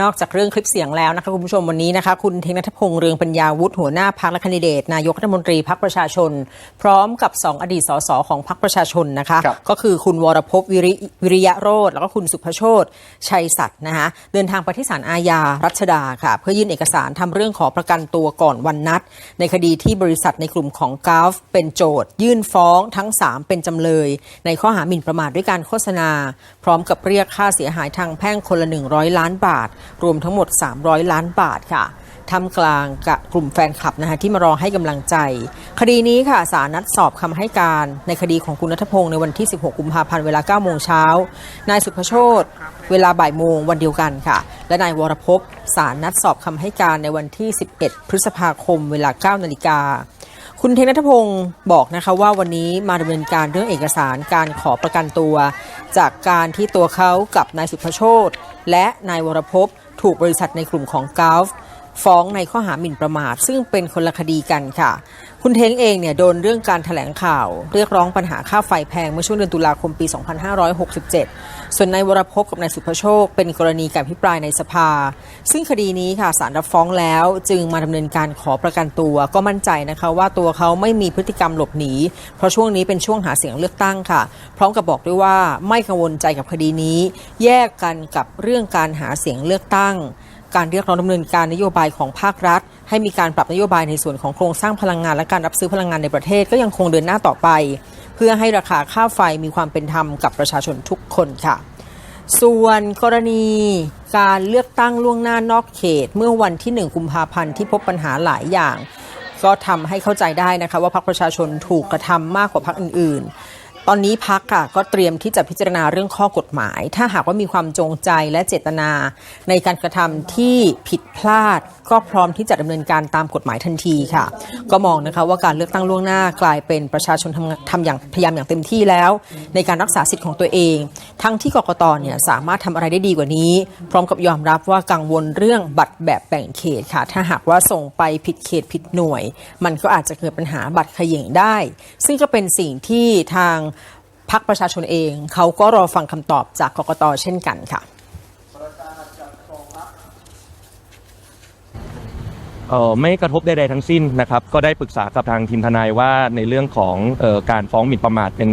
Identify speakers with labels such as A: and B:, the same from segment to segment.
A: นอกจากเรื่องคลิปเสียงแล้วนะคะคุณผู้ชมวันนี้นะคะคุณเทงนัทพงษ์เรืองปัญญาวุฒิหัวหน้าพักและคนดิเดต นายกรัฐมนตรีพักประชาชน พร้อมกับ 2 อดีตสสของพักประชาชนนะคะ
B: ครับ
A: ก็คือคุณวรภพวิริวิริยะโรธแล้วก็คุณสุภโชตชัยสัตย์นะคะเดินทางไปที่ศาลอาญารัชดาค่ะ เพื่อยื่นเอกสารทำเรื่องขอประกันตัวก่อนวันนัด ในคดีที่บริษัทในกลุ่มของกาฟเป็นโจทยื่นฟ้องทั้ง 3 เป็นจำเลย ในข้อหาหมิ่นประมาทด้วยการโฆษณา พร้อมกับเรียกค่าเสียหายทางแพ่งคนละ 100 ล้านบาทรวมทั้งหมด 300 ล้านบาทค่ะทำกลางกับกลุ่มแฟนคลับนะคะที่มารอให้กำลังใจ คดีนี้ค่ะศาลนัดสอบคำให้การ ในคดีของคุณนัทพงศ์ในวันที่ 16 กุมภาพันธ์เวลา 9 โมงเช้านายสุภโชตเวลาบ่ายโมงวันเดียวกันค่ะ และนายวรพศาลนัดสอบคำให้การในวันที่ 11 พฤษภาคมเวลา 9 นาฬิกา คุณเทงนัทพงศ์บอกนะคะว่าวันนี้มาดำเนินการเรื่องเอกสารการขอประกันตัว จากการที่ตัวเขากับนายสุพโชตและนายวรพพถูกบริษัทในกลุ่มของกาฟฟ้องในข้อหาหมิ่นประมาท ซึ่งเป็นคนละคดีกันค่ะ คุณเทงเองเนี่ยโดนเรื่องการถแถลงข่าว เรียกร้องปัญหาค่าไฟแพงเมื่อช่วงเดือนตุลาคมปี 2567 ส่วนนายวรภพกับนายสุภโชค เป็นกรณีการพิปรายในสภา ซึ่งคดีนี้ค่ะศาลรับฟ้องแล้วจึงมาดำเนินการขอประกันตัว ก็มั่นใจนะคะว่าตัวเขาไม่มีพฤติกรรมหลบหนี เพราะช่วงนี้เป็นช่วงหาเสียงเลือกตั้งค่ะ พร้อมกับบอกด้วยว่าไม่กังวลใจกับคดีนี้ แยกกันกับเรื่องการหาเสียงเลือกตั้ง การเรียกร้องดำเนินการนโยบายของภาครัฐ ให้มีการปรับนโยบายในส่วนของโครงสร้างพลังงานและการรับซื้อพลังงานในประเทศก็ยังคงเดินหน้าต่อไป เพื่อให้ราคาค่าไฟมีความเป็นธรรมกับประชาชนทุกคนค่ะ ส่วนกรณีการเลือกตั้งล่วงหน้านอกเขต เมื่อวันที่ 1 กุมภาพันธ์ที่พบปัญหาหลายอย่าง ก็ทำให้เข้าใจได้นะคะว่าพรรคประชาชนถูกกระทำมากกว่าพรรคอื่นๆ ตอนนี้พักค่ะก็เตรียมที่จะพิจารณาเรื่องข้อกฎหมาย ถ้าหากว่ามีความจงใจและเจตนา ในการกระทำที่ผิดพลาด ก็พร้อมที่จะดำเนินการตามกฎหมายทันทีค่ะ ก็มองนะคะว่าการเลือกตั้งล่วงหน้ากลายเป็นประชาชนทำทำอย่างพยายามอย่างเต็มที่แล้ว ในการรักษาสิทธิ์ของตัวเอง ทั้งที่กกตเนี่ยสามารถทำอะไรได้ดีกว่านี้ พร้อมกับยอมรับว่ากังวลเรื่องบัตรแบบแบ่งเขตค่ะ ถ้าหากว่าส่งไปผิดเขตผิดหน่วย มันก็อาจจะเกิดปัญหาบัตรขย่งได้ ซึ่งก็เป็นสิ่งที่ทาง พรรคประชาชนเอง เขาก็รอฟังคำตอบจากกกตเช่นกันค่ะ
C: เออไม่กระทบใดๆทั้งสิ้นนะครับก็ได้ปรึกษากับทางทีมทนายว่าในเรื่องของออการฟ้องหมิ่นประมาทเป็น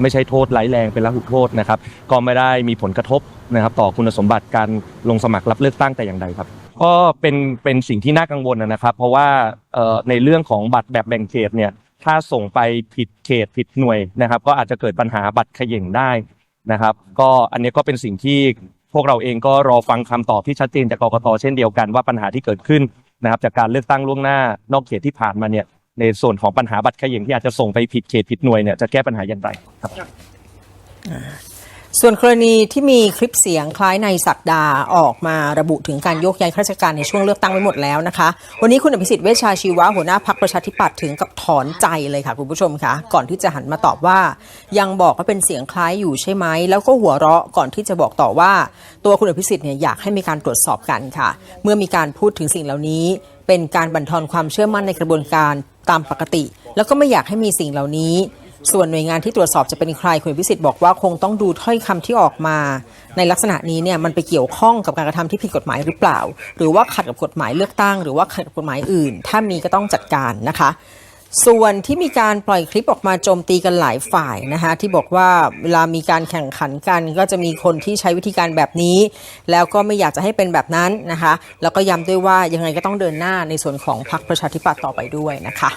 C: ไม่ใช่โทษร้ายแรงเป็นละหุโทษนะครับ ก็ไม่ได้มีผลกระทบนะครับ ต่อคุณสมบัติการลงสมัครรับเลือกตั้งแต่อย่างใดครับ ก็เป็นเป็นสิ่งที่น่ากังวลนะครับ เพราะว่าในเรื่องของบัตรแบบแบ่งเขตเนี่ย ถ้าส่งไปผิดเขตผิดหน่วยนะครับ ก็อาจจะเกิดปัญหาบัตรเขย่งได้นะครับ ก็อันนี้ก็เป็นสิ่งที่พวกเราเองก็รอฟังคำตอบที่ชัดเจนจากกกตเช่นเดียวกันว่าปัญหาที่เกิดขึ้นนะครับ จากการเลือกตั้งล่วงหน้านอกเขตที่ผ่านมาเนี่ยในส่วนของปัญหาบัตรเขย่งที่อาจจะส่งไปผิดเขตผิดหน่วยเนี่ยจะแก้ปัญหาอย่างไรครับ
A: ส่วนกรณีที่มีคลิปเสียงคล้ายในศักดาออกมาระบุถึงการโยกย้ายข้าราชการในช่วงเลือกตั้งไว้หมดแล้วนะคะ วันนี้คุณอภิสิทธิ์เวชชาชีวะหัวหน้าพักประชาธิปัตย์ถึงกับถอนใจเลยค่ะคุณผู้ชมคะก่อนที่จะหันมาตอบว่า ยังบอกว่าเป็นเสียงคล้ายอยู่ใช่ไหม แล้วก็หัวเราะก่อนที่จะบอกต่อว่า ตัวคุณอภิสิทธิ์เนี่ยอยากให้มีการตรวจสอบกันค่ะ เมื่อมีการพูดถึงสิ่งเหล่านี้ เป็นการบั่นทอนความเชื่อมั่นในกระบวนการตามปกติ แล้วก็ไม่อยากให้มีสิ่งเหล่านี้ ส่วนหน่วยงานที่ตรวจสอบจะเป็นใครคุณพิสิทธิ์บอกว่าคงต้องดูถ้อยคำที่ออกมา ในลักษณะนี้เนี่ยมันไปเกี่ยวข้องกับการกระทำที่ผิดกฎหมายหรือเปล่า หรือว่าขัดกับกฎหมายเลือกตั้ง หรือว่าขัดกับกฎหมายอื่น ถ้ามีก็ต้องจัดการนะคะส่วนที่มีการปล่อยคลิปออกมาโจมตีกันหลายฝ่ายนะคะที่บอกว่าเวลามีการแข่งขันกัน ก็จะมีคนที่ใช้วิธีการแบบนี้ แล้วก็ไม่อยากจะให้เป็นแบบนั้นนะคะ แล้วก็ย้ำด้วยว่ายังไงก็ต้องเดินหน้าในส่วนของพรรคประชาธิปัตย์ต่อไปด้วยนะคะ